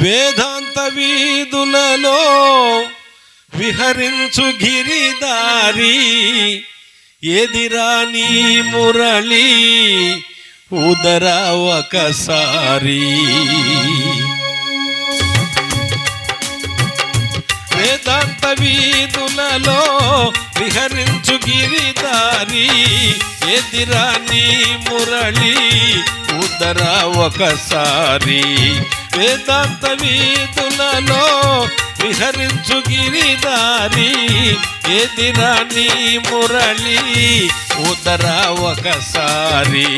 వేదాంత వీధులలో విహరించు గిరిదారి ఎదిరాని మురళి ఉదర ఒకసారి. వేదాంత వీధులలో విహరించు గిరిదారి ఎదిరాని మురళి ఉదర ఒకసారి. వేదాంత వీధులలో విహరించు గిరిదారి ఎదిరాని మురళి ఉదర ఒకసారి.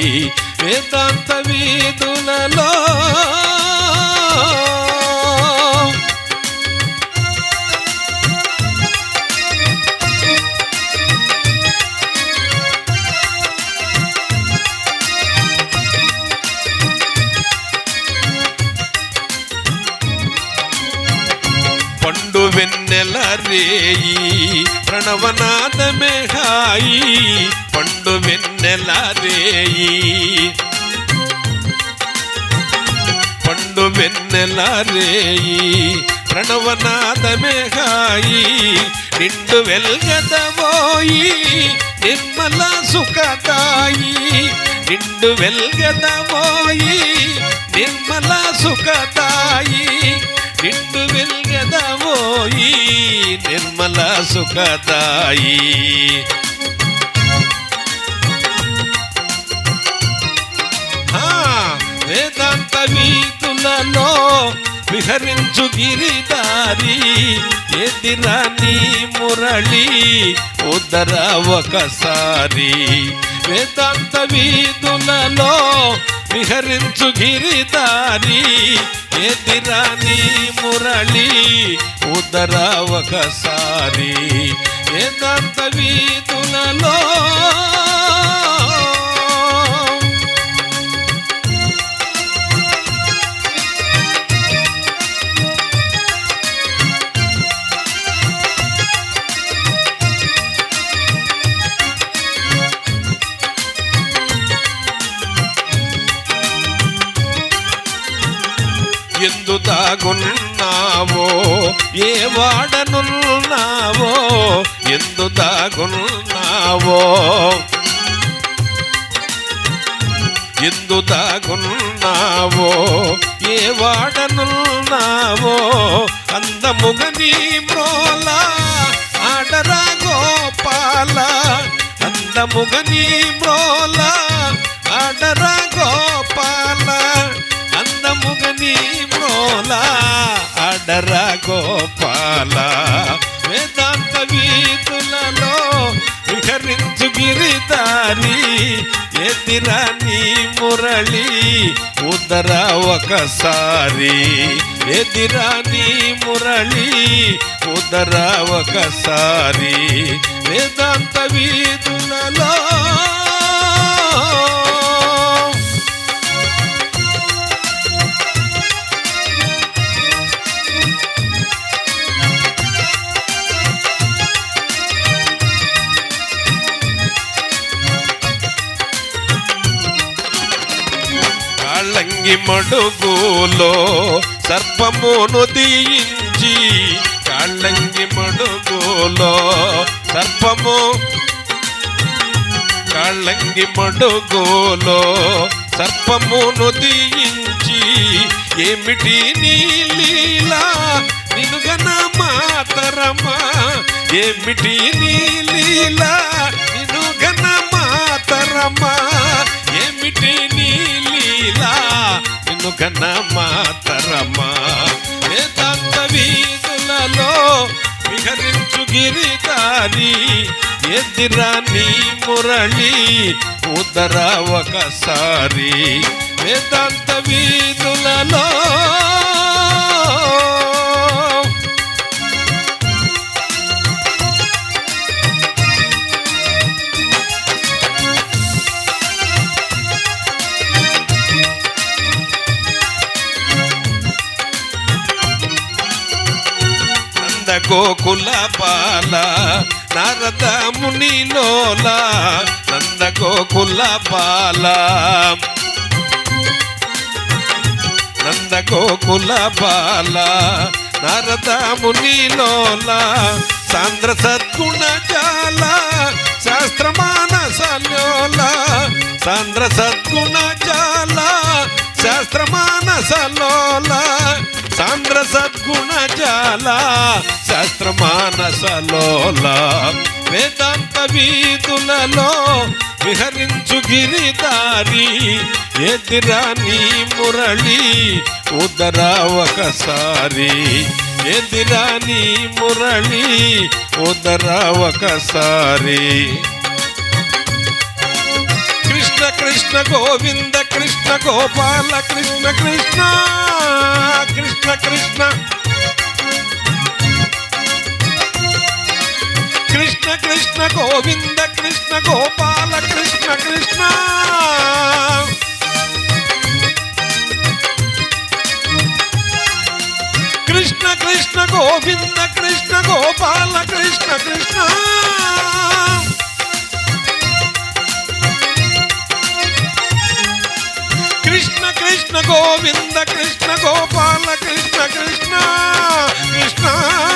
వేదాంత వీధులలో పండు వెన్నెల రేయి ప్రణవనాదమే హాయి పండు వెన్నెల రేయి. పండు వెన్నెల రేయి ప్రణవనాదమే హాయి నిండు వెల్గదవోయి నిర్మల సుఖదాయి. నిండు వెల్గదవోయి నిర్మల సుఖదాయి. నిండు వెల్గదవోయి నిర్మల సుఖదాయి. వేదాంత వీధులలో విహరించు గిరిదారి ఎదిరా నీ మురళి ఉదర ఒకసారి. వేదాంత వీధులలో విహరించు గిరిదారి ఎదిరా నీ మురళి ఉదర ఒకసారి. వేదాంత వీధులలో ఎందు దాగున్నావో? ఏ వాడనున్నావో? ఎందు దాగున్నావో? ఎందు దాగున్నావో? ఏ వాడనున్నావో? అందముగ నీ మ్రోల ఆడరా గోపాల? అందముగ నీ మ్రోల ఆడరా గో అందముగ అడర గోపాల వేదాంత వీధులలో విహరించు గిరిదారి ఎదిరాని మురళి ఉదర ఒకసారి. ఎదిరాని మురళి ఉదర ఒకసారి. వేదాంత వీధులలో మడుగులో సర్పమును దీయించి కాళ్ళంగి మడుగులో సర్పము కాళ్ళంగి మడుగులో సర్పమును దీయించి ఏమిటి నీలీలా నినుగన మాతరమా? ఏమిటి నీలీలా నినుగన మాతరమా? ఏమిటి నీ లీలా నినుగన మాతరమా. వేదాంత వీధులలో విహరించు గిరిదారి ఎదిరాని మురళి ఉదర ఒకసారి. వేదాంత వీధులలో గోకుల పాల నారద మునిలోల నంద గోకుల పాల. నంద గోకుల బాల నారద మునిలోల సాంద్ర సద్గుణ జాల శాస్త్రమానసలోల సాంద్ర సద్గుణ జాల శాస్త్రమానసలోల సాంద్ర జాల శాస్త్రమానసలోల వేదాంత వీధులలో విహరించు గిరిదారి ఎదిరాని మురళి ఉదరా ఒకసారి ఎదిరాని మురళి ఉదరా ఒకసారి కృష్ణ కృష్ణ గోవింద కృష్ణ గోపాల కృష్ణ కృష్ణ కృష్ణ కృష్ణ కృష్ణ గోవింద కృష్ణ గోపాల కృష్ణ కృష్ణ. కృష్ణ కృష్ణ గోవింద కృష్ణ గోపాల కృష్ణ కృష్ణ. కృష్ణ కృష్ణ గోవింద కృష్ణ గోపాల కృష్ణ కృష్ణ. కృష్ణ.